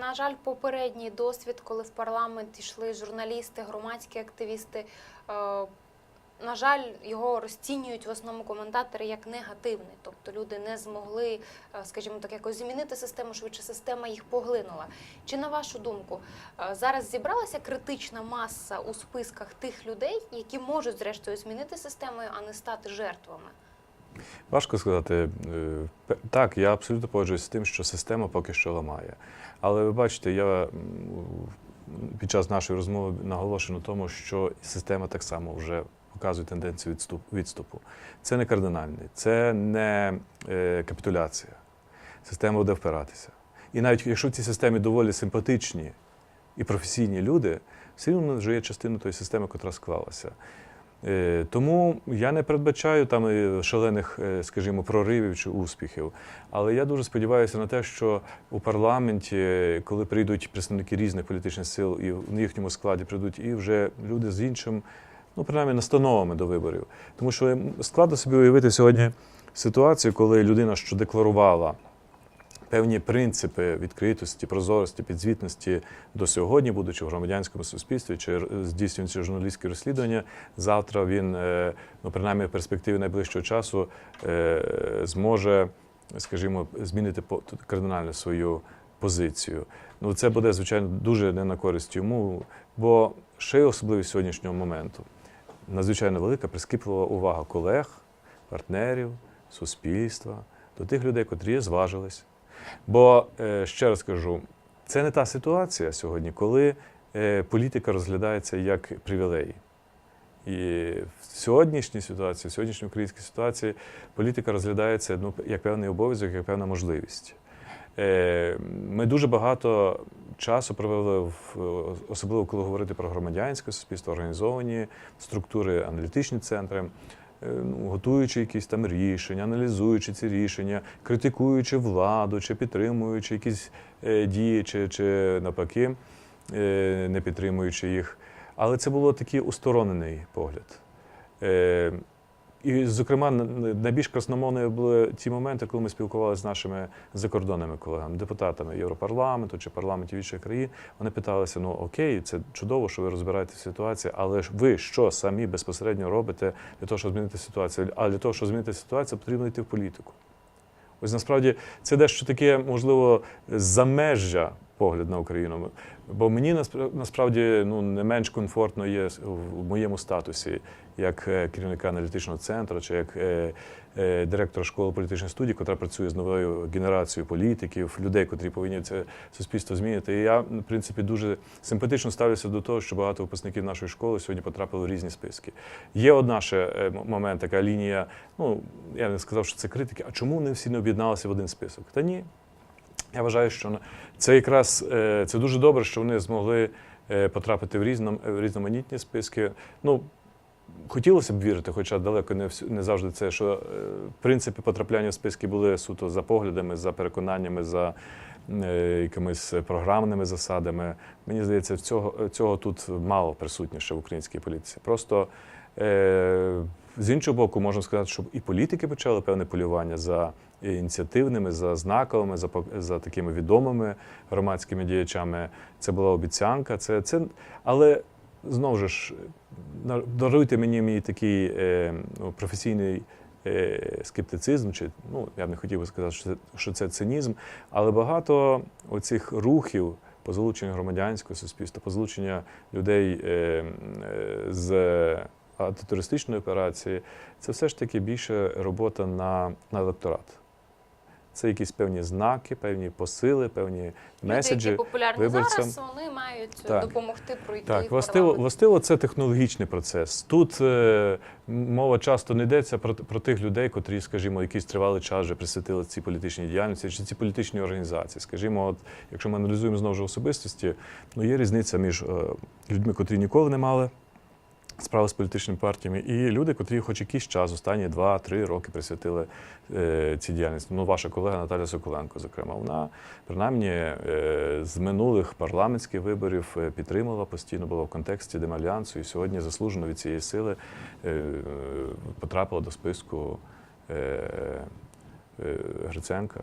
на жаль, попередній досвід, коли в парламент йшли журналісти, громадські активісти. е, На жаль, його розцінюють в основному коментатори як негативний. Тобто люди не змогли, е, скажімо так, якось змінити систему, швидше система їх поглинула. Чи на вашу думку, е, зараз зібралася критична маса у списках тих людей, які можуть зрештою змінити систему, а не стати жертвами? Важко сказати. Е, Так, я абсолютно погоджуюся з тим, що система поки що ламає. Але ви бачите, я під час нашої розмови наголошую на тому, що система так само вже показує тенденцію відступ- відступу. Це не кардинальний, це не е, капітуляція. Система буде впиратися. І навіть якщо в цій системі доволі симпатичні і професійні люди, все рівно вже є частиною тої системи, яка склалася. Е, Тому я не передбачаю там е, шалених, е, скажімо, проривів чи успіхів. Але я дуже сподіваюся на те, що у парламенті, коли прийдуть представники різних політичних сил, і в їхньому складі прийдуть і вже люди з іншим, ну принаймні настановами до виборів. Тому що складно собі уявити сьогодні ситуацію, коли людина, що декларувала певні принципи відкритості, прозорості, підзвітності до сьогодні, будучи в громадянському суспільстві чи здійснюючи журналістські розслідування, завтра він, е, ну принаймні в перспективі найближчого часу, е, зможе, скажімо, змінити кардинально свою позицію. Ну це буде звичайно дуже не на користь йому, бо ще й особливість сьогоднішнього моменту. Надзвичайно велика прискіплива увага колег, партнерів, суспільства до тих людей, котрі зважились. Бо е, ще раз кажу, це не та ситуація сьогодні, коли е, політика розглядається як привілей. І в сьогоднішній ситуації, в сьогоднішній українській ситуації, політика розглядається ну, як певний обов'язок, як певна можливість. Е, Ми дуже багато часу провели, в, особливо коли говорити про громадянське суспільство, організовані структури, аналітичні центри, ну, готуючи якісь там рішення, аналізуючи ці рішення, критикуючи владу, чи підтримуючи якісь е, дії, чи, чи навпаки, е, не підтримуючи їх. Але це було такий усторонений погляд. І, зокрема, на- на- найбільш красномовними були ті моменти, коли ми спілкувалися з нашими закордонними колегами, депутатами Європарламенту чи парламентів інших країн. Вони питалися: ну окей, це чудово, що ви розбираєтеся в ситуації, але ж ви що самі безпосередньо робите для того, щоб змінити ситуацію? А для того, щоб змінити ситуацію, потрібно йти в політику. Ось насправді це дещо таке, можливо, замежжя погляд на Україну. Бо мені наспра- насправді ну, не менш комфортно є в моєму статусі як е, керівника аналітичного центру чи як е, е, директора школи політичних студій, яка працює з новою генерацією політиків, людей, котрі повинні це суспільство змінити. І я, в принципі, дуже симпатично ставлюся до того, що багато випускників нашої школи сьогодні потрапили в різні списки. Є одна ще момент, така лінія. Ну я не сказав, що це критики. А чому не всі не об'єдналися в один список? Та ні. Я вважаю, що це якраз е, це дуже добре, що вони змогли е, потрапити в різном в різноманітні списки. Ну хотілося б вірити, хоча далеко не не завжди це, що е, принципи потрапляння в списки були суто за поглядами, за переконаннями, за е, якимись програмними засадами. Мені здається, цього, цього тут мало присутніше в українській політиці. Просто е, з іншого боку, можна сказати, що і політики почали певне полювання за ініціативними, за знаковими, за, за такими відомими громадськими діячами. Це була обіцянка. Це, це, але знову ж ж, даруйте мені мій такий е, ну, професійний е, скептицизм, чи ну я б не хотів би сказати, що це, що це цинізм, але багато оцих рухів по залученню громадянського суспільства, по залученню людей е, е, з антитерористичної операції, це все ж таки більше робота на, на електорат. Це якісь певні знаки, певні посили, певні меседжі. Люди, які популярні виборцям. зараз, вони мають Так. допомогти пройти Так, властиво, властиво, це технологічний процес. Тут е, мова часто не йдеться про, про тих людей, котрі, скажімо, якийсь тривалий час вже присвятили цій політичній діяльності чи ці політичні організації. Скажімо, от, якщо ми аналізуємо знову ж особистості, ну є різниця між е, людьми, котрі ніколи не мали справи з політичними партіями, і люди, котрі хоч якийсь час, останні 2-3 роки присвятили е, цій діяльності. Ну, ваша колега Наталя Соколенко, зокрема, вона принаймні е, з минулих парламентських виборів е, підтримала постійно, була в контексті Демальянсу, і сьогодні заслужено від цієї сили е, потрапила до списку е, е, Гриценка.